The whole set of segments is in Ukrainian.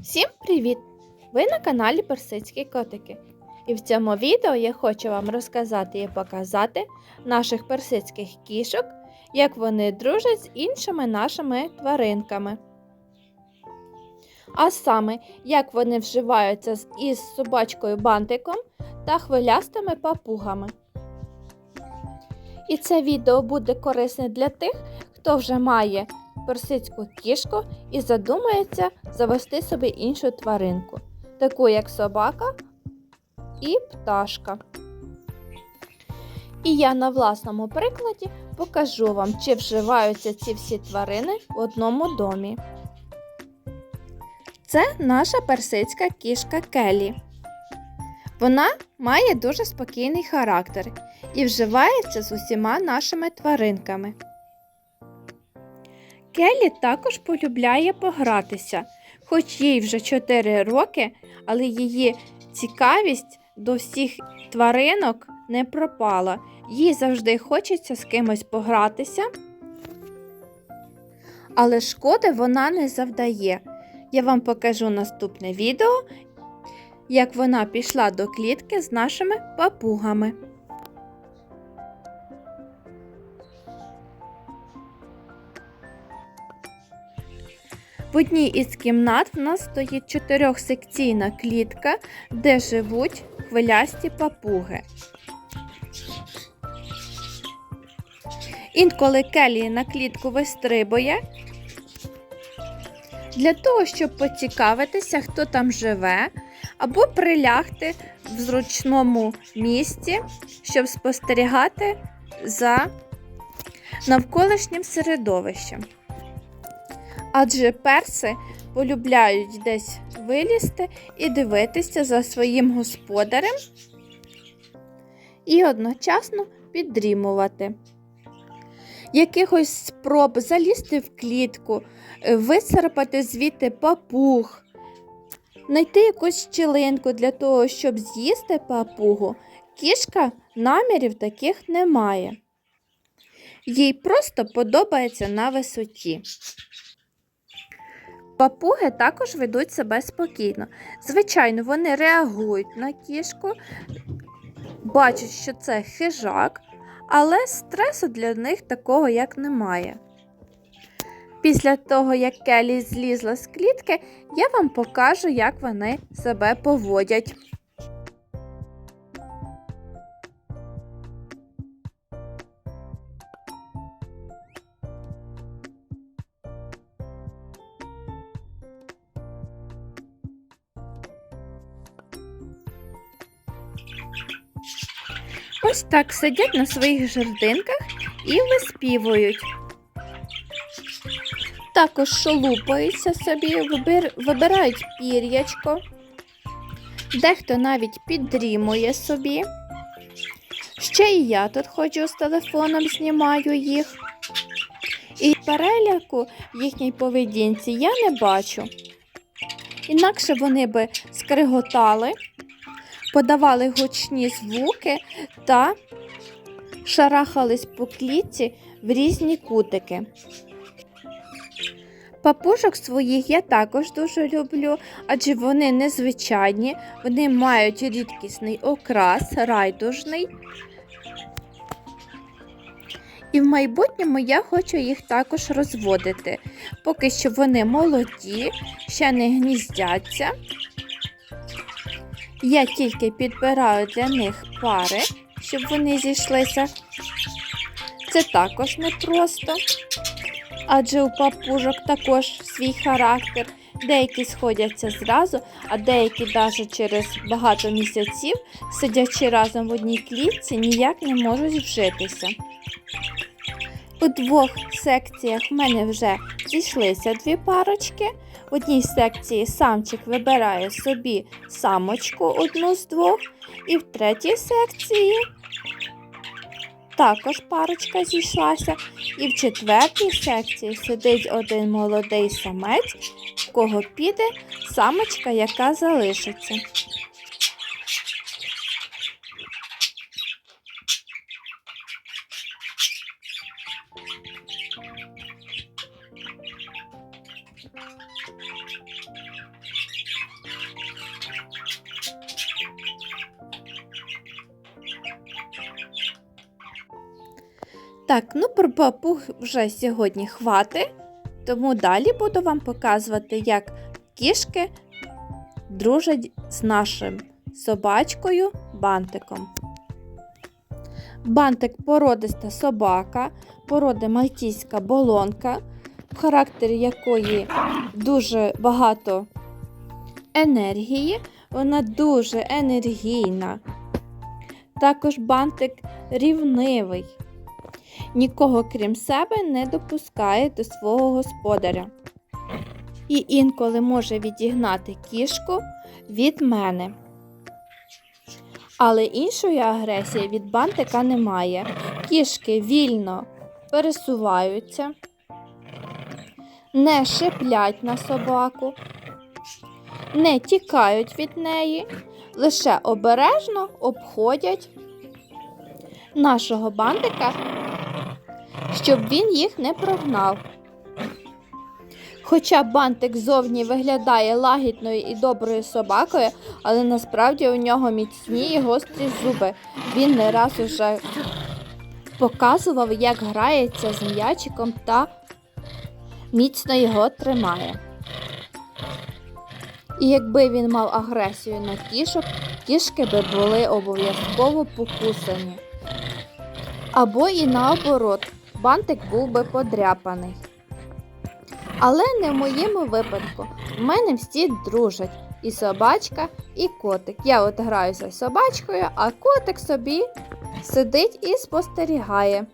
Всім привіт! Ви на каналі Персидські котики. І в цьому відео я хочу вам розказати і показати наших персидських кішок, як вони дружать з іншими нашими тваринками. А саме, як вони вживаються із собачкою бантиком та хвилястими папугами. І це відео буде корисне для тих, хто вже має персидську кішку і задумається завести собі іншу тваринку, таку як собака і пташка. І я на власному прикладі покажу вам, чи вживаються ці всі тварини в одному домі. Це наша персидська кішка Келі. Вона має дуже спокійний характер і вживається з усіма нашими тваринками. Келі також полюбляє погратися, хоч їй вже 4 роки, але її цікавість до всіх тваринок не пропала. Їй завжди хочеться з кимось погратися. Але шкоди вона не завдає. Я вам покажу наступне відео, як вона пішла до клітки з нашими папугами. В одній із кімнат в нас стоїть чотирьохсекційна клітка, де живуть хвилясті папуги. Інколи Келі на клітку вистрибує для того, щоб поцікавитися, хто там живе, або прилягти в зручному місці, щоб спостерігати за навколишнім середовищем. Адже перси полюбляють десь вилізти і дивитися за своїм господарем і одночасно піддрімувати. Якихось спроб залізти в клітку, е, вицарапати звідти папуг, знайти якусь щілинку для того, щоб з'їсти папугу, кішка намірів таких не має. Їй просто подобається на висоті. Папуги також ведуть себе спокійно. Звичайно, вони реагують на кішку, бачать, що це хижак, але стресу для них такого як немає. Після того, як Келі злізла з клітки, я вам покажу, як вони себе поводять. Ось так сидять на своїх жердинках і виспівують. Також шолупаються собі, вибир... вибирають пір'ячко. Дехто навіть піддрімує собі. Ще і я тут ходжу з телефоном, знімаю їх. І переляку в їхній поведінці я не бачу. Інакше вони би скриготали, подавали гучні звуки та шарахались по клітці в різні кутики. Папушок своїх я також дуже люблю, адже вони незвичайні, вони мають рідкісний окрас, райдужний. І в майбутньому я хочу їх також розводити. Поки що вони молоді, ще не гніздяться. Я тільки підбираю для них пари, щоб вони зійшлися. Це також непросто, адже у папужок також свій характер. Деякі сходяться зразу, а деякі навіть через багато місяців, сидячи разом в одній клітці, ніяк не можуть вжитися. У двох секціях в мене вже зійшлися дві парочки. В одній секції самчик вибирає собі самочку одну з двох, і в третій секції також парочка зійшлася. І в четвертій секції сидить один молодий самець, в кого піде самочка, яка залишиться. Так, ну про папуг вже сьогодні хвати, тому далі буду вам показувати, як кішки дружать з нашим собачкою бантиком. Бантик породиста собака, породи мальтійська болонка, в характері якої дуже багато енергії, вона дуже енергійна. Також бантик рівнивий. Нікого крім себе не допускає до свого господаря. І інколи може відігнати кішку від мене. Але іншої агресії від бантика немає. Кішки вільно пересуваються, не шиплять на собаку, не тікають від неї, лише обережно обходять нашого бантика, щоб він їх не прогнав. Хоча бантик зовні виглядає лагідною і доброю собакою, але насправді у нього міцні і гострі зуби. Він не раз уже показував, як грається з м'ячиком та міцно його тримає. І якби він мав агресію на кішок, кішки би були обов'язково покусані. Або і наоборот, бантик був би подряпаний. Але не в моєму випадку. В мене всі дружать. І собачка, і котик. Я от граюся з собачкою, а котик собі сидить і спостерігає.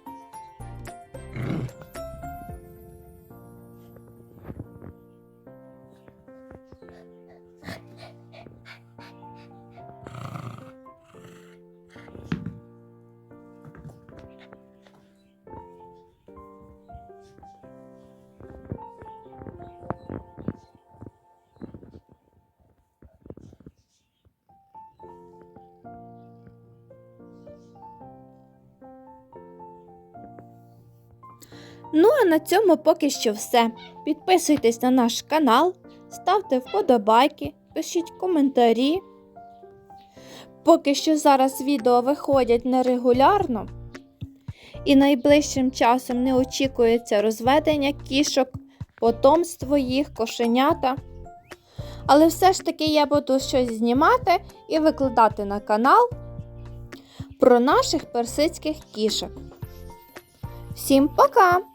Ну а на цьому поки що все. Підписуйтесь на наш канал, ставте вподобайки, пишіть коментарі. Поки що зараз відео виходять нерегулярно, і найближчим часом не очікується розведення кішок, потомство їх, кошенята. Але все ж таки я буду щось знімати і викладати на канал про наших персидських кішок. Всім пока!